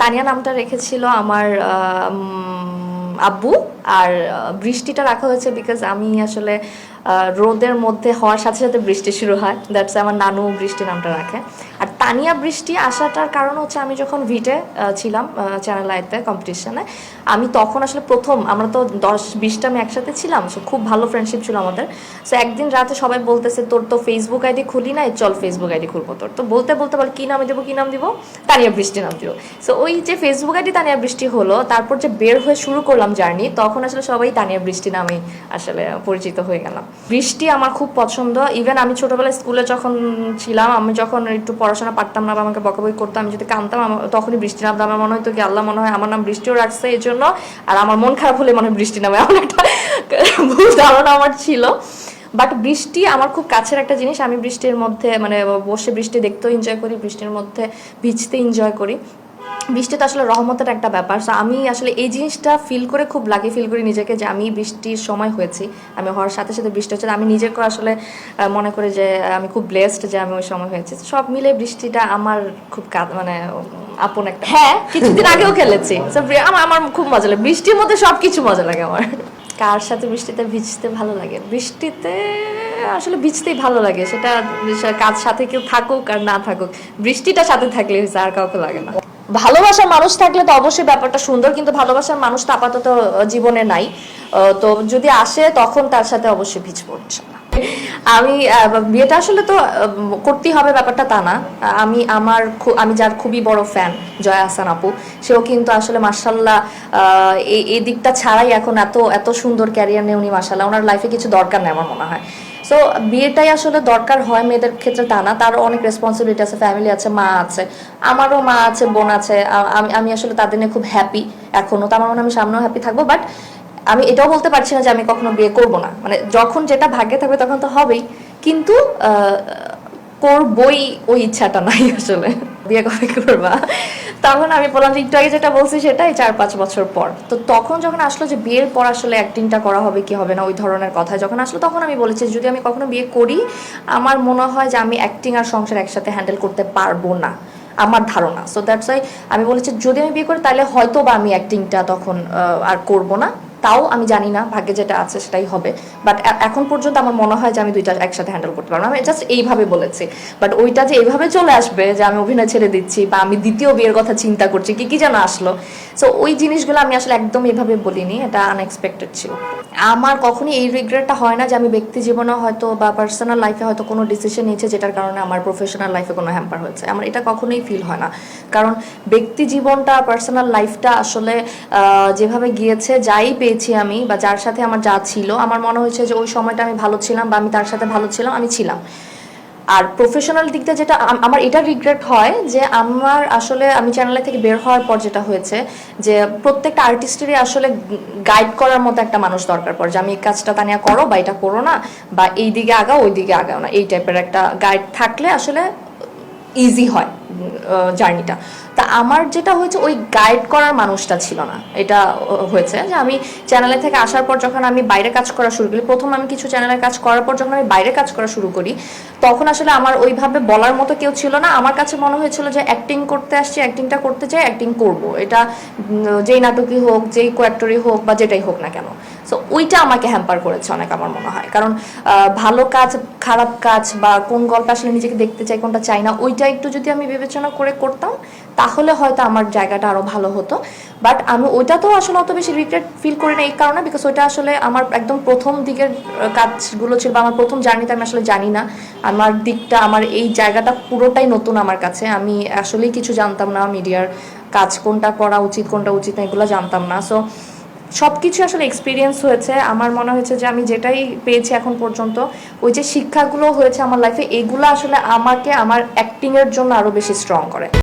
তানিয়া নামটা রেখেছিল আমার আব্বু। আর বৃষ্টিটা রাখা হয়েছে বিকজ আমি আসলে রোদের মধ্যে হওয়ার সাথে সাথে বৃষ্টি শুরু হয়। দ্যাটস আমার নানু বৃষ্টি নামটা রাখে। তানিয়া বৃষ্টি আসাটার কারণ হচ্ছে আমি যখন ভিটে ছিলাম চ্যানেল আইতে কম্পিটিশনে আমি তখন আসলে প্রথম, আমরা তো দশ বিশটা আমি একসাথে ছিলাম সো খুব ভালো ফ্রেন্ডশিপ ছিল আমাদের। সো একদিন রাতে সবাই বলতেছে, তোর তো ফেসবুক আইডি খুলি নাই, চল ফেসবুক আইডি খুলবো তোর। তো বলতে বলতে বল, কি নামে দেবো, কী নাম দিব? তানিয়া বৃষ্টি নাম দিব। সো ওই যে ফেসবুক আইডি তানিয়া বৃষ্টি হলো, তারপর যে বের হয়ে শুরু করলাম জার্নি, তখন আসলে সবাই তানিয়া বৃষ্টি নামেই আসলে পরিচিত হয়ে গেলাম। বৃষ্টি আমার খুব পছন্দ। ইভেন আমি ছোটবেলায় স্কুলে যখন ছিলাম, আমি যখন একটু পড়াশোনা পারতাম না বা আমাকে বকাবকি করতাম আমি যদি কানতাম তখনই বৃষ্টি নামতো। আমার মনে হতো কি, আল্লাহ মনে হয় আমার নাম বৃষ্টিও রাখছে এই জন্য, আর আমার মন খারাপ হলে মনে হয় বৃষ্টি নামে। এমন একটা ভুল ধারণা আমার ছিল। বাট বৃষ্টি আমার খুব কাছের একটা জিনিস। আমি বৃষ্টির মধ্যে মানে বসে বৃষ্টি দেখতেও এনজয় করি, বৃষ্টির মধ্যে ভিজতে এনজয় করি। বৃষ্টি তো আসলে রহমতের একটা ব্যাপার। সো আমি আসলে এই জিনিসটা ফিল করে খুব লাগে ফিল করি নিজেকে যে আমি বৃষ্টির সময় হয়েছি। আমি হওয়ার সাথে সাথে বৃষ্টি হচ্ছে আমি নিজেকে আসলে মনে করি যে আমি খুব ব্লেসড যে আমি ওই সময় হয়েছি। সব মিলে বৃষ্টিটা আমার খুব মানে আপন একটা হ্যাঁ কিছুদিন আগেও খেলেছি। আমার আমার খুব মজা লাগে। বৃষ্টির মধ্যে সব কিছু মজা লাগে আমার। কার সাথে বৃষ্টিতে ভিজতে ভালো লাগে? বৃষ্টিতে আসলে ভিজতেই ভালো লাগে। সেটা কার সাথে কেউ থাকুক আর না থাকুক বৃষ্টিটা সাথে থাকলে আর কাউকে লাগে না। ভালোবাসার মানুষ থাকলে তো অবশ্যই ব্যাপারটা সুন্দর, কিন্তু ভালোবাসার মানুষ তো আপাতত জীবনে নাই তো যদি আসে, তখন তার সাথে অবশ্যই ভিজবো, ইনশাল্লাহ। আমি বিয়েটা আসলে তো করতেই হবে, ব্যাপারটা তা না। আমি আমার আমি যার খুবই বড় ফ্যান জয়া হাসান আপু, সেও কিন্তু আসলে মার্শাল্লাহ এই দিকটা ছাড়াই এখন এত এত সুন্দর ক্যারিয়ার নেই উনি মার্শাল্লাহ ওনার লাইফে কিছু দরকার নেই আমার মনে হয়। সো বিয়েটাই আসলে দরকার হয় মেয়েদের ক্ষেত্রে তা না তারও অনেক রেসপন্সিবিলিটি আছে ফ্যামিলি আছে, মা আছে, আমারও মা আছে, বোন আছে আমি আমি আসলে তাদের নিয়ে খুব হ্যাপি এখনও তো আমার মনে আমি সামনেও হ্যাপি থাকব বাট আমি এটাও বলতে পারছি না যে আমি কখনো বিয়ে করব না। মানে যখন যেটা ভাগ্যে থাকবে তখন তো হবেই। কিন্তু করবই ওই ইচ্ছাটা নাই আসলে। বিয়ে কবে করবা? তখন আমি বললাম যে একটু আগে যেটা বলছি সেটাই চার পাঁচ বছর পর। তো তখন যখন আসলো যে বিয়ের পর আসলে অ্যাক্টিংটা করা হবে, কি হবে না, ওই ধরনের কথা যখন আসলো তখন আমি বলেছি, যদি আমি কখনো বিয়ে করি, আমার মনে হয় যে আমি অ্যাক্টিং আর সংসার একসাথে হ্যান্ডেল করতে পারব না। আমার ধারণা। সো দ্যাটস ওয়াই আমি বলেছি, যদি আমি বিয়ে করি তাহলে হয়তো বা আমি অ্যাক্টিংটা তখন আর করব না। তাও আমি জানি না, ভাগ্যে যেটা আছে সেটাই হবে। বাট এখন পর্যন্ত আমার মনে হয় যে আমি দুইটা একসাথে হ্যান্ডেল করতে পারব। আমি জাস্ট এইভাবে বলেছি। বাট ওইটা যে এইভাবে চলে আসবে যে আমি অভিনয় ছেড়ে দিচ্ছি বা আমি দ্বিতীয় বিয়ের কথা চিন্তা করছি, কি কি যেন আসলো। সো ওই জিনিসগুলো আমি আসলে একদম এভাবে বলিনি, এটা আনএক্সপেক্টেড ছিল। আমার কখনই এই রিগ্রেটটা হয় না যে আমি ব্যক্তি জীবনে হয়তো বা পার্সোনাল লাইফে হয়তো কোনো ডিসিশন নিয়েছে যেটার কারণে আমার প্রফেশনাল লাইফে কোনো হ্যাম্পার হয়েছে। আমার এটা কখনোই ফিল হয় না। কারণ ব্যক্তি জীবনটা পার্সোনাল লাইফটা আসলে যেভাবে গিয়েছে, যাই পেয়েছি আমি বা যার সাথে আমার যা ছিল, আমার মনে হয়েছে যে ওই সময়টা আমি ভালো ছিলাম বা আমি তার সাথে ভালো ছিলাম, আমি ছিলাম। আর প্রফেশনাল দিকটা যেটা আমার এটা রিগ্রেট হয় যে আমার আসলে আমি চ্যানেলে থেকে বের হওয়ার পর যেটা হয়েছে যে প্রত্যেকটা আর্টিস্টেরই আসলে গাইড করার মতো একটা মানুষ দরকার পড়ে যে আমি এই কাজটা তানিয়া করো বা এটা করো না বা এই দিকে আগাও, ওই দিকে আগাও না। এই টাইপের একটা গাইড থাকলে আসলে ইজি হয় জার্নিটা তা আমার যেটা হয়েছে, ওই গাইড করার মানুষটা ছিল না। এটা হয়েছে যে আমি চ্যানেলে থেকে আসার পর যখন আমি বাইরে কাজ করা শুরু করি, প্রথম আমি কিছু চ্যানেলে কাজ করার পর যখন আমি বাইরে কাজ করা শুরু করি, তখন আসলে আমার ওইভাবে বলার মতো কেউ ছিল না। আমার কাছে মনে হয়েছিল যে অ্যাক্টিং করতে আসছি অ্যাক্টিংটা করতে চাই অ্যাক্টিং করব। এটা যেই নাটকই হোক, যেই কোয়াক্টরই হোক বা যেটাই হোক না কেন। সো ওইটা আমাকে হ্যাম্পার করেছে অনেক আমার মনে হয়। কারণ ভালো কাজ, খারাপ কাজ বা কোন গল্প আসলে নিজেকে দেখতে চাই, কোনটা চাই না, ওইটা একটু যদি আমি বিবেচনা করে করতাম তাহলে হয়তো আমার জায়গাটা আরও ভালো হতো। বাট আমি ওইটা তো আসলে অত বেশি রিগ্রেট ফিল করি না এই কারণে বিকজ ওইটা আসলে আমার একদম প্রথম দিকের কাজগুলো ছিল বা আমার প্রথম জার্নিতে আমি আসলে জানি না। আমার দিকটা, আমার এই জায়গাটা পুরোটাই নতুন আমার কাছে। আমি আসলেই কিছু জানতাম না মিডিয়ার কাজ কোনটা করা উচিত, কোনটা উচিত না, এগুলো জানতাম না। সো সব কিছু আসলে এক্সপিরিয়েন্স হয়েছে। আমার মনে হয়েছে যে আমি যেটাই পেয়েছি এখন পর্যন্ত, ওই যে শিক্ষাগুলো হয়েছে আমার লাইফে এগুলো আসলে আমাকে, আমার অ্যাক্টিংয়ের জন্য আরও বেশি স্ট্রং করে।